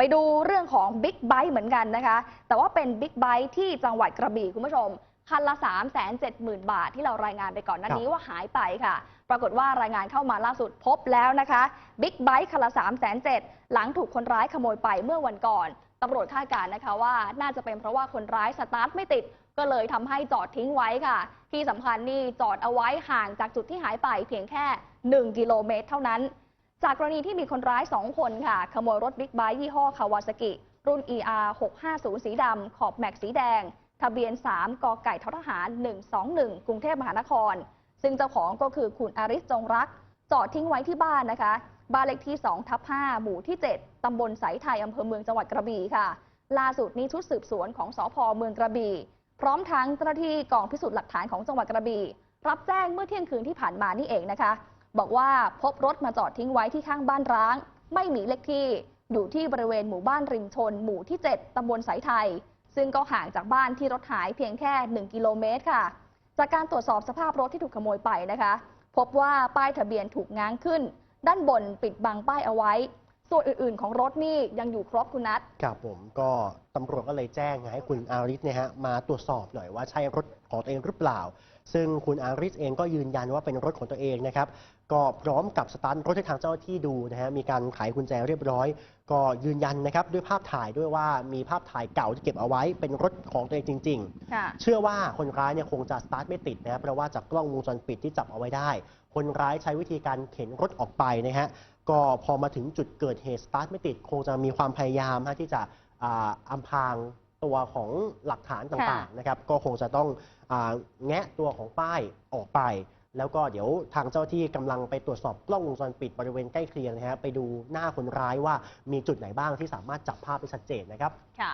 ไปดูเรื่องของบิ๊กไบค์เหมือนกันนะคะ แต่ว่าเป็นบิ๊กไบค์ที่จังหวัดกระบี่คุณผู้ชม คันละ 3 7 0 0 0 0 บาทที่เรารายงานไปก่อนหน้านี้ว่าหายไปค่ะ ปรากฏว่ารายงานเข้ามาล่าสุดพบแล้วนะคะบิ๊กไบค์คันละ 3 7 0 0 0หลังถูกคนร้ายขโมยไปเมื่อวันก่อนตำรวจคาดการณ์นะคะว่าน่าจะเป็นเพราะว่าคนร้ายสตาร์ทไม่ติดก็เลยทำให้จอดทิ้งไว้ค่ะ ที่สำคัญนี่จอดเอาไว้ห่างจากจุดที่หายไปเพียงแค่ 1 กิโลเมตร เท่านั้น จากกรณีที่มีคนร้าย 2 คนค่ะ ขโมยรถบิ๊กไบค์ยี่ห้อคาวาซากิ รุ่น ER 650สีดำ ขอบแม็กสีแดง ทะเบียน 3 กไก่ททหาร 121 กรุงเทพมหานคร ซึ่งเจ้าของก็คือคุณอาริสจงรัก จอดทิ้งไว้ที่บ้านนะคะ บ้านเลขที่2ทับ5หมู่ที่ 7 ตำบลสายไทยอำเภอเมืองจังหวัดกระบี่ค่ะ ล่าสุดนี้ชุดสืบสวนของสพเมืองกระบี่ พร้อมทั้งเจ้าหน้าที่กองพิสูจน์หลักฐานของจังหวัดกระบี่ รับแจ้งเมื่อเที่ยงคืนที่ผ่านมานี่เองนะคะ บอกว่าพบรถมาจอดทิ้งไว้ที่ข้างบ้านร้าง ไม่มีเลขที่อยู่ที่บริเวณหมู่บ้านริมชน หมู่ที่ 7 ตำบลสายไทย ซึ่งก็ห่างจากบ้านที่รถหายเพียงแค่ 1 กิโลเมตรค่ะ จากการตรวจสอบสภาพรถที่ถูกขโมยไปนะคะ พบว่าป้ายทะเบียนถูกง้างขึ้น ด้านบนปิดบังป้ายเอาไว้ ส่วนอื่นๆ ของรถนี่ยังอยู่ครบคุณนัท ครับผมก็ตำรวจก็เลยแจ้งให้คุณอาริสเนี่ยฮะมาตรวจสอบหน่อยว่าใช่รถของตัวเองหรือเปล่า ซึ่งคุณอาริสเองก็ยืนยันว่าเป็นรถของตัวเองนะครับ ก็พร้อมกับสตาร์ทรถให้ทางเจ้าหน้าที่ดูนะฮะมีการไขกุญแจเรียบร้อย ก็ยืนยันนะครับด้วยภาพถ่ายด้วยว่ามีภาพถ่ายเก่าที่เก็บเอาไว้เป็นรถของตัวเองจริงๆค่ะเชื่อว่าคนร้ายเนี่ยคงจะสตาร์ทไม่ติดนะครับเพราะว่าจากกล้องวงจรปิดที่จับเอาไว้ได้ คนร้ายใช้วิธีการเข็นรถออกไปนะฮะ ก็พอมาถึงจุดเกิดเหตุสตาร์ทไม่ติดคงจะมีความพยายามฮะที่จะอาอำพรางตัวของหลักฐานต่างๆนะครับ ก็คงจะต้องอาแงะตัวของป้ายออกไป แล้วก็เดี๋ยวทางเจ้าที่กำลังไปตรวจสอบกล้องวงจรปิดบริเวณใกล้เคียงนะฮะไปดูหน้าคนร้ายว่ามีจุดไหนบ้างที่สามารถจับภาพได้ชัดเจนนะครับ ค่ะ